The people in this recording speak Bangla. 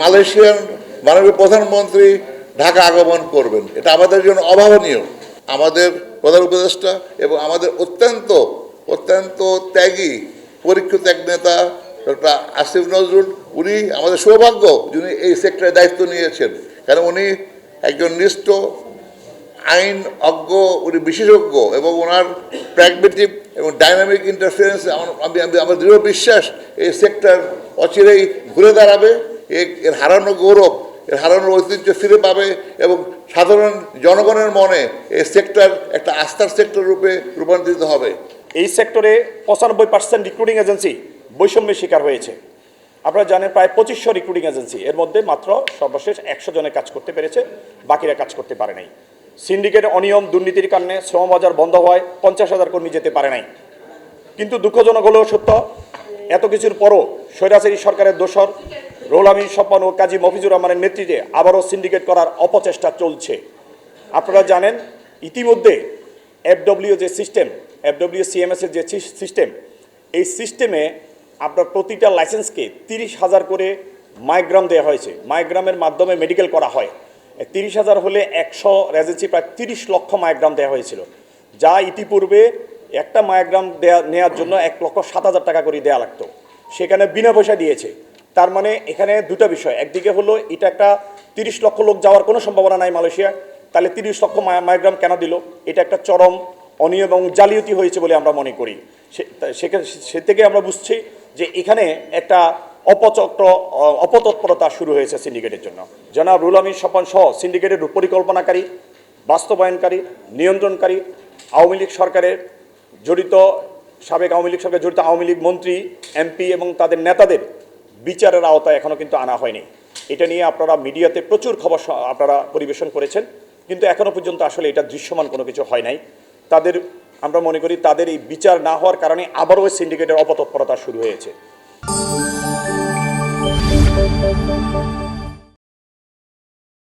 মালয়েশিয়ান মাননীয় প্রধানমন্ত্রী ঢাকা আগমন করবেন। এটা আমাদের জন্য অভাবনীয়। আমাদের প্রধান উপদেষ্টা এবং আমাদের অত্যন্ত অত্যন্ত ত্যাগী পরীক্ষিত এক নেতা ডক্টর আসিফ নজরুল, উনি আমাদের সৌভাগ্য যিনি এই সেক্টরে দায়িত্ব নিয়েছেন। কারণ উনি একজন নিষ্ঠ, আইন অজ্ঞ, উনি বিশেষজ্ঞ এবং ওনার প্র্যাগমেটিভ এবং ডাইনামিক ইন্টারফারেন্স আমি আমি, আমার দৃঢ় বিশ্বাস এই সেক্টর অচিরেই ঘুরে দাঁড়াবে। এর হারানো গৌরব, এর হারানোর ঐতিহ্য ফিরে পাবে এবং সাধারণ জনগণের মনে এই সেক্টর একটা আস্থার সেক্টর রূপে রূপান্তরিত হবে। এই সেক্টরে পঁচানব্বই পার্সেন্ট রিক্রুটিং এজেন্সি বৈষম্যের শিকার হয়েছে। আপনারা জানেন প্রায় পঁচিশশো রিক্রুটিং এজেন্সি এর মধ্যে মাত্র সর্বশেষ একশো জনের কাজ করতে পেরেছে, বাকিরা কাজ করতে পারে নাই। সিন্ডিকেট অনিয়ম, দুর্নীতির কারণে শ্রমবাজার বন্ধ হওয়ায় পঞ্চাশ হাজার কর্মী যেতে পারে নাই। কিন্তু দুঃখজনক হলেও সত্য, এত কিছুর পরও স্বৈরাচারী সরকারের দোসর রোল আমিন ও কাজী মফিজুর রহমানের নেতৃত্বে আবারও সিন্ডিকেট করার অপচেষ্টা চলছে। আপনারা জানেন, ইতিমধ্যে এফডব্লিউ যে সিস্টেম এফডব্লিউ সিএমএস এর যে সিস্টেম, এই সিস্টেমে আপনার প্রতিটা লাইসেন্সকে তিরিশ হাজার করে মাইগ্রাম দেওয়া হয়েছে। মাইগ্রামের মাধ্যমে মেডিকেল করা হয়। তিরিশ হাজার হলে একশো রেজেন্সি প্রায় তিরিশ লক্ষ মাইগ্রাম দেওয়া হয়েছিল। যা ইতিপূর্বে একটা মায়াগ্রাম দেয়া নেওয়ার জন্য এক লক্ষ সাত হাজার টাকা করে দেওয়া লাগতো। সেখানে বিনা পয়সা দিয়েছে। তার মানে এখানে দুটা বিষয়। একদিকে হলো, এটা একটা তিরিশ লক্ষ লোক যাওয়ার কোনো সম্ভাবনা নাই মালয়েশিয়া তাহলে তিরিশ লক্ষ মায়াগ্রাম কেন দিল? এটা একটা চরম অনিয়ম এবং জালিয়াতি হয়েছে বলে আমরা মনে করি। সে থেকে আমরা বুঝছি যে এখানে একটা অপচক্র অপতৎপরতা শুরু হয়েছে সিন্ডিকেটের জন্য। জনাব রুল আমিন স্বপন সহ সিন্ডিকেটের পরিকল্পনাকারী বাস্তবায়নকারী, নিয়ন্ত্রণকারী, আওয়ামী লীগ সরকারের জড়িত সাবেক আওয়ামী লীগ সরকার জড়িত আওয়ামী লীগ মন্ত্রী, এমপি এবং তাদের নেতাদের বিচারের আওতায় এখনও কিন্তু আনা হয়নি। এটা নিয়ে আপনারা মিডিয়াতে প্রচুর খবর আপনারা পরিবেশন করেছেন, কিন্তু এখনও পর্যন্ত আসলে এটা দৃশ্যমান কোনো কিছু হয় নাই। তাদের, আমরা মনে করি তাদের এই বিচার না হওয়ার কারণে আবারও সিন্ডিকেটের অপতৎপরতা শুরু হয়েছে।